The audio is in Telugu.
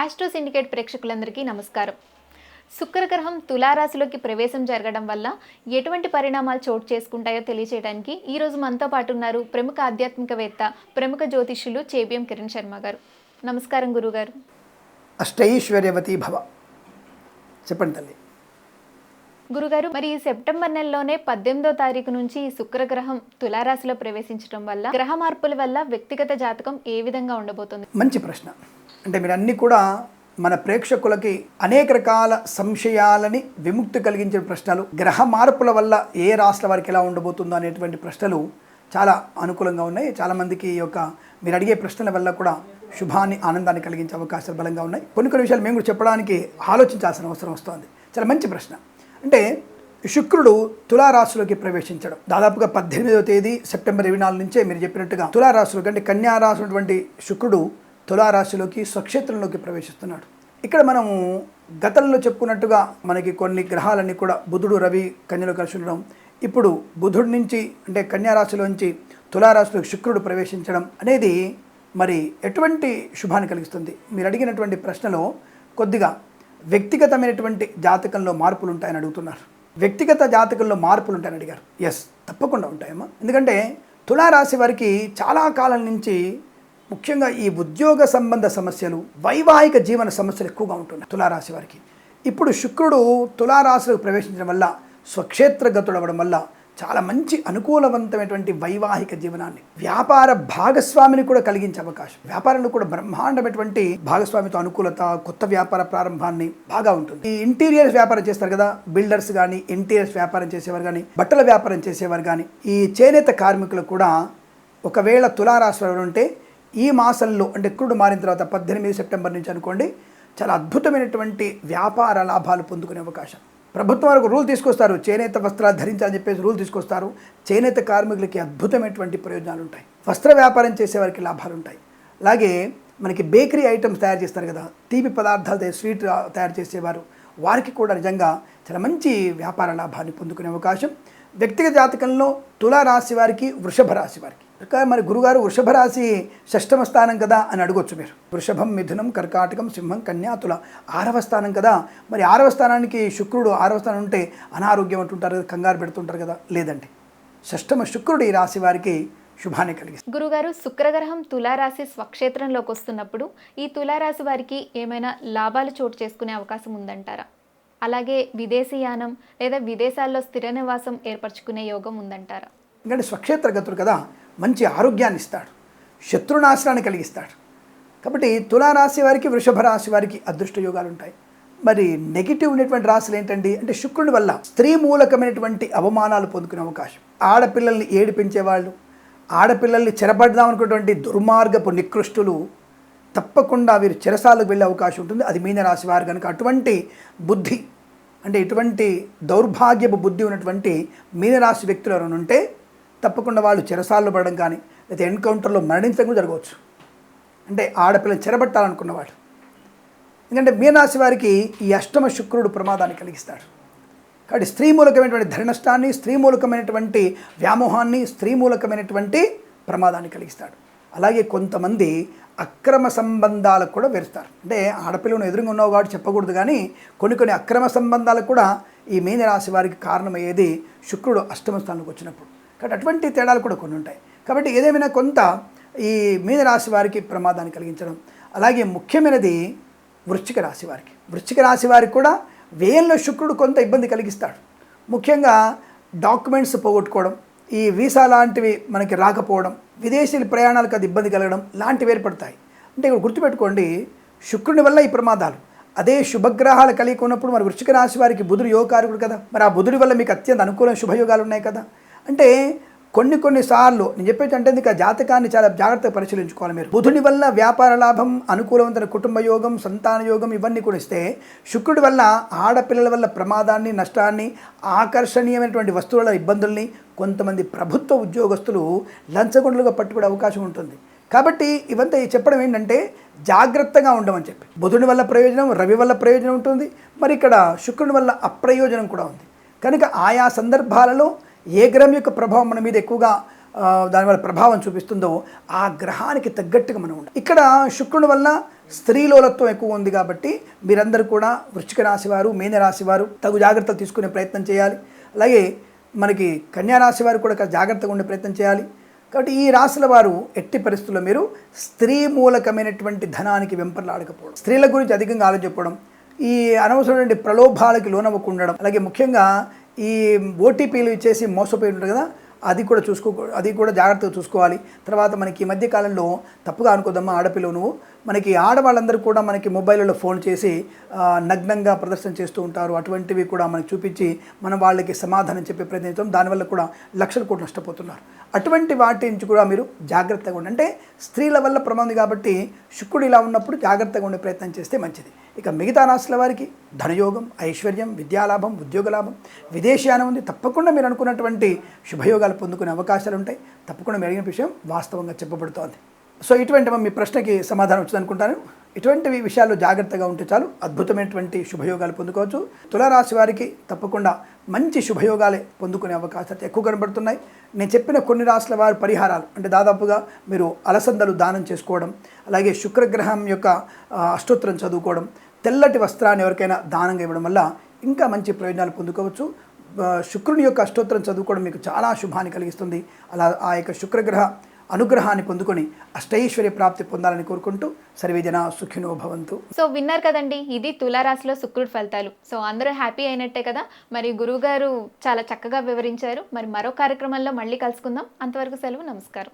ఆస్ట్రో సిండికేట్ ప్రేక్షకులందరికీ నమస్కారం. శుక్రగ్రహం తులారాశిలోకి ప్రవేశం జరగడం వల్ల ఎటువంటి పరిణామాలు చోటు చేసుకుంటాయో తెలియజేయడానికి ఈ రోజు మనతో పాటు ఉన్నారు ప్రముఖ ఆధ్యాత్మికవేత్త ప్రముఖ జ్యోతిష్యులు చేబిఎం కిరణ్ శర్మ గారు. నమస్కారం గురుగారు. అష్టైశ్వర్యవతి భవ. చెప్పండి తల్లి. గురుగారు మరి ఈ సెప్టెంబర్ నెలలోనే పద్దెనిమిదో తారీఖు నుంచి ఈ శుక్రగ్రహం తులారాశిలో ప్రవేశించడం వల్ల గ్రహ మార్పుల వల్ల వ్యక్తిగత జాతకం ఏ విధంగా ఉండబోతుంది? మంచి ప్రశ్న. అంటే మీరు అన్నీ కూడా మన ప్రేక్షకులకి అనేక రకాల సంశయాలని విముక్తి కలిగించే ప్రశ్నలు గ్రహ మార్పుల వల్ల ఏ రాష్ట్ర వారికి ఎలా ఉండబోతుందో అనేటువంటి ప్రశ్నలు చాలా అనుకూలంగా ఉన్నాయి. చాలామందికి ఈ యొక్క మీరు అడిగే ప్రశ్నల వల్ల కూడా శుభాన్ని ఆనందాన్ని కలిగించే అవకాశాలు బలంగా ఉన్నాయి. కొన్ని కొన్ని విషయాలు మేము కూడా చెప్పడానికి ఆలోచించాల్సిన అవసరం వస్తుంది. చాలా మంచి ప్రశ్న. అంటే శుక్రుడు తులారాశిలోకి ప్రవేశించడం. దాదాపుగా పద్దెనిమిదవ తేదీ సెప్టెంబర్ ఇరవై నాలుగు నుంచే మీరు చెప్పినట్టుగా తులారాశిలోకి అంటే కన్యారాశి ఉన్నటువంటి శుక్రుడు తులారాశిలోకి స్వక్షేత్రంలోకి ప్రవేశిస్తున్నాడు. ఇక్కడ మనము గతంలో చెప్పుకున్నట్టుగా మనకి కొన్ని గ్రహాలన్నీ కూడా బుధుడు రవి కన్యలో కలిసి ఉండడం ఇప్పుడు బుధుడి నుంచి అంటే కన్యారాశిలోంచి తులారాశిలో తులారాశిలోకి శుక్రుడు ప్రవేశించడం అనేది మరి ఎటువంటి శుభాన్ని కలిగిస్తుంది? మీరు అడిగినటువంటి ప్రశ్నలో కొద్దిగా వ్యక్తిగతమైనటువంటి జాతకంలో మార్పులు ఉంటాయని అడుగుతున్నారు. వ్యక్తిగత జాతకంలో మార్పులు ఉంటాయని అడిగారు. ఎస్ తప్పకుండా ఉంటాయమ్మా. ఎందుకంటే తులారాశి వారికి చాలా కాలం నుంచి ముఖ్యంగా ఈ ఉద్యోగ సంబంధ సమస్యలు వైవాహిక జీవన సమస్యలు ఎక్కువగా ఉంటున్నాయి తులారాశి వారికి. ఇప్పుడు శుక్రుడు తులారాశిలోకి ప్రవేశించడం వల్ల స్వక్షేత్రగతుడవడం వల్ల చాలా మంచి అనుకూలవంతమైనటువంటి వైవాహిక జీవనాన్ని వ్యాపార భాగస్వామిని కూడా కలిగించే అవకాశం. వ్యాపారంలో కూడా బ్రహ్మాండమైనటువంటి భాగస్వామితో అనుకూలత కొత్త వ్యాపార ప్రారంభాన్ని బాగా ఉంటుంది. ఈ ఇంటీరియర్స్ వ్యాపారం చేస్తారు కదా బిల్డర్స్ కానీ ఇంటీరియర్స్ వ్యాపారం చేసేవారు కానీ బట్టల వ్యాపారం చేసేవారు కానీ ఈ చేనేత కార్మికులు కూడా ఒకవేళ తులారాశి ఉంటే ఈ మాసంలో అంటే కురుడు మారిన తర్వాత పద్దెనిమిది సెప్టెంబర్ నుంచి అనుకోండి చాలా అద్భుతమైనటువంటి వ్యాపార లాభాలు పొందుకునే అవకాశం. ప్రభుత్వం వరకు రూల్ తీసుకొస్తారు చేనేత వస్త్రాలు ధరించాలని చెప్పేసి రూల్ తీసుకొస్తారు. చేనేత కార్మికులకి అద్భుతమైనటువంటి ప్రయోజనాలు ఉంటాయి. వస్త్ర వ్యాపారం చేసేవారికి లాభాలు ఉంటాయి. అలాగే మనకి బేకరీ ఐటమ్స్ తయారు చేస్తారు కదా తీపి పదార్థాలు స్వీట్ తయారు చేసేవారు వారికి కూడా నిజంగా చాలా మంచి వ్యాపార లాభాన్ని పొందుకునే అవకాశం. వ్యక్తిగత జాతకంలో తులారాశి వారికి వృషభ రాశి వారికి. ఇంకా మరి గురుగారు వృషభ రాశి షష్టమ స్థానం కదా అని అడగొచ్చు మీరు. వృషభం మిథునం కర్కాటకం సింహం కన్యా తుల ఆరవ స్థానం కదా. మరి ఆరవ స్థానానికి శుక్రుడు ఆరవ స్థానం ఉంటే అనారోగ్యం అంటుంటారు కదా కంగారు పెడుతుంటారు కదా లేదండి. షష్టమ శుక్రుడు ఈ రాశి వారికి శుభాన్ని కలిగిస్తుంది. గురుగారు శుక్రగ్రహం తులారాశి స్వక్షేత్రంలోకి వస్తున్నప్పుడు ఈ తులారాశి వారికి ఏమైనా లాభాలు చోటు చేసుకునే అవకాశం ఉందంటారా? అలాగే విదేశీయానం లేదా విదేశాల్లో స్థిర నివాసం ఏర్పరచుకునే యోగం ఉందంటారా? ఎందుకంటే స్వక్షేత్రగతుడు కదా మంచి ఆరోగ్యాన్ని ఇస్తాడు శత్రునాశనాన్ని కలిగిస్తాడు. కాబట్టి తులారాశి వారికి వృషభ రాశి వారికి అదృష్ట యోగాలు ఉంటాయి మరి నెగిటివ్ ఉన్నటువంటి రాశులు ఏంటండి? అంటే శుక్రుడి వల్ల స్త్రీ మూలకమైనటువంటి అవమానాలు పొందుకునే అవకాశం. ఆడపిల్లల్ని ఏడిపించేవాళ్ళు ఆడపిల్లల్ని చెరపడదాం అనుకున్నటువంటి దుర్మార్గపు నికృష్టులు తప్పకుండా వీరు చెరసాలకు వెళ్ళే అవకాశం ఉంటుంది. అది మీనరాశి వారు కనుక అటువంటి బుద్ధి అంటే ఇటువంటి దౌర్భాగ్యపు బుద్ధి ఉన్నటువంటి మీనరాశి వ్యక్తులు ఎవరైనా ఉంటే తప్పకుండా వాళ్ళు చెరసాల్లో పడడం కానీ లేదా ఎన్కౌంటర్లో మరణించడం కూడా జరగవచ్చు. అంటే ఆడపిల్లని చెరబట్టాలనుకున్నవాడు ఎందుకంటే మీనరాశి వారికి ఈ అష్టమ శుక్రుడు ప్రమాదాన్ని కలిగిస్తాడు. కాబట్టి స్త్రీ మూలకమైనటువంటి ధర నష్టాన్ని స్త్రీ మూలకమైనటువంటి వ్యామోహాన్ని స్త్రీ మూలకమైనటువంటి ప్రమాదాన్ని కలిగిస్తాడు. అలాగే కొంతమంది అక్రమ సంబంధాలకు కూడా వెరుస్తారు. అంటే ఆడపిల్లను ఎదురుగా ఉన్నావు కాబట్టి చెప్పకూడదు కానీ కొన్ని కొన్ని అక్రమ సంబంధాలకు కూడా ఈ మీనరాశి వారికి కారణమయ్యేది శుక్రుడు అష్టమ స్థానంలోకి వచ్చినప్పుడు. కాబట్టి అటువంటి తేడాలు కూడా కొన్ని ఉంటాయి. కాబట్టి ఏదేమైనా కొంత ఈ మీనరాశి వారికి ప్రమాదాన్ని కలిగించడం. అలాగే ముఖ్యమైనది వృశ్చిక రాశి వారికి. వృశ్చిక రాశి వారికి కూడా వేయంలో శుక్రుడు కొంత ఇబ్బంది కలిగిస్తాడు. ముఖ్యంగా డాక్యుమెంట్స్ పోగొట్టుకోవడం ఈ వీసా లాంటివి మనకి రాకపోవడం విదేశీ ప్రయాణాలకు అది ఇబ్బంది కలగడం లాంటివి ఏర్పడతాయి. అంటే ఇక్కడ గుర్తుపెట్టుకోండి శుక్రుని వల్ల ఈ ప్రమాదాలు. అదే శుభగ్రహాలు కలిగి ఉన్నప్పుడు మరి వృశ్చిక రాశి వారికి బుధుడు యోగకారకుడు కదా. మరి ఆ బుధుడి వల్ల మీకు అత్యంత అనుకూలమైన శుభయోగాలు ఉన్నాయి కదా. అంటే కొన్ని కొన్ని సార్లు నేను చెప్పేది అంటే ఇక జాతకాన్ని చాలా జాగ్రత్తగా పరిశీలించుకోవాలి మీరు. బుధుని వల్ల వ్యాపార లాభం అనుకూలవంతమైన కుటుంబ యోగం సంతాన యోగం ఇవన్నీ కూడా ఇస్తే శుక్రుడి వల్ల ఆడపిల్లల వల్ల ప్రమాదాన్ని నష్టాన్ని ఆకర్షణీయమైనటువంటి వస్తువుల ఇబ్బందుల్ని కొంతమంది ప్రభుత్వ ఉద్యోగస్తులు లంచగొండలుగా పట్టుకునే అవకాశం ఉంటుంది. కాబట్టి ఇవంతా చెప్పడం ఏంటంటే జాగ్రత్తగా ఉండమని చెప్పి. బుధుని వల్ల ప్రయోజనం రవి వల్ల ప్రయోజనం ఉంటుంది. మరి ఇక్కడ శుక్రుని వల్ల అప్రయోజనం కూడా ఉంది. కనుక ఆయా సందర్భాలలో ఏ గ్రహం యొక్క ప్రభావం మన మీద ఎక్కువగా దానివల్ల ప్రభావం చూపిస్తుందో ఆ గ్రహానికి తగ్గట్టుగా మనం ఉండాలి. ఇక్కడ శుక్రుని వల్ల స్త్రీలోలత్వం ఎక్కువ ఉంది కాబట్టి మీరందరూ కూడా వృశ్చిక రాశి వారు మీన రాశి వారు తగు జాగ్రత్తలు తీసుకునే ప్రయత్నం చేయాలి. అలాగే మనకి కన్యా రాశి వారు కూడా జాగ్రత్తగా ఉండే ప్రయత్నం చేయాలి. కాబట్టి ఈ రాశుల వారు ఎట్టి పరిస్థితుల్లో మీరు స్త్రీ మూలకమైనటువంటి ధనానికి వెంపర్లాడకపోవడం స్త్రీల గురించి అధికంగా ఆలోచించకపోవడం ఈ అనవసరమైన ప్రలోభాలకి లోనవ్వకుండడం అలాగే ముఖ్యంగా ఈ ఓటీపీలు ఇచ్చేసి మోసపోయి ఉంటారు కదా అది కూడా చూసుకో అది కూడా జాగ్రత్తగా చూసుకోవాలి. తర్వాత మనకి ఈ మధ్య కాలంలో తప్పుగా అనుకోదమ్మా ఆడపిల్ల నువ్వు మనకి ఆడవాళ్ళందరూ కూడా మనకి మొబైల్లో ఫోన్ చేసి నగ్నంగా ప్రదర్శన చేస్తూ ఉంటారు. అటువంటివి కూడా మనకి చూపించి మనం వాళ్ళకి సమాధానం చెప్పే ప్రయత్నించడం దానివల్ల కూడా లక్షల కోట్లు నష్టపోతున్నారు. అటువంటి వాటి నుంచి కూడా మీరు జాగ్రత్తగా ఉండండి. అంటే స్త్రీల వల్ల ప్రమాదం కాబట్టి శుక్రుడు ఇలా ఉన్నప్పుడు జాగ్రత్తగా ఉండే ప్రయత్నం చేస్తే మంచిది. ఇక మిగతా రాశుల వారికి ధనయోగం ఐశ్వర్యం విద్యాలాభం ఉద్యోగ లాభం విదేశీయానం ఉంది. తప్పకుండా మీరు అనుకున్నటువంటి శుభయోగాలు పొందుకునే అవకాశాలు ఉంటాయి. తప్పకుండా మీరు అడిగిన విషయం వాస్తవంగా చెప్పబడుతోంది. సో ఇటువంటి మీ ప్రశ్నకి సమాధానం వచ్చిందనుకుంటాను. ఇటువంటివి విషయాల్లో జాగ్రత్తగా ఉంటే చాలు అద్భుతమైనటువంటి శుభయోగాలు పొందుకోవచ్చు. తులారాశి వారికి తప్పకుండా మంచి శుభయోగాలే పొందుకునే అవకాశాలు ఎక్కువ కనబడుతున్నాయి. నేను చెప్పిన కొన్ని రాశుల వారి పరిహారాలు అంటే దాదాపుగా మీరు అలసందలు దానం చేసుకోవడం అలాగే శుక్రగ్రహం యొక్క అష్టోత్తరం చదువుకోవడం తెల్లటి వస్త్రాన్ని ఎవరికైనా దానంగా ఇవ్వడం వల్ల ఇంకా మంచి ప్రయోజనాలు పొందుకోవచ్చు. శుక్రుని యొక్క అష్టోత్తరం చదువుకోవడం మీకు చాలా శుభాన్ని కలిగిస్తుంది. అలా ఆ యొక్క శుక్రగ్రహ అనుగ్రహాన్ని పొందుకొని అష్టైశ్వర్య ప్రాప్తి పొందాలని కోరుకుంటూ సర్వేజన సుఖినో భవంతు. సో విన్నారు కదండి ఇది తులారాశిలో శుక్రుడు ఫలితాలు. సో అందరూ హ్యాపీ అయినట్టే కదా? మరి గురువుగారు చాలా చక్కగా వివరించారు. మరి మరో కార్యక్రమంలో మళ్ళీ కలుసుకుందాం. అంతవరకు సెలవు నమస్కారం.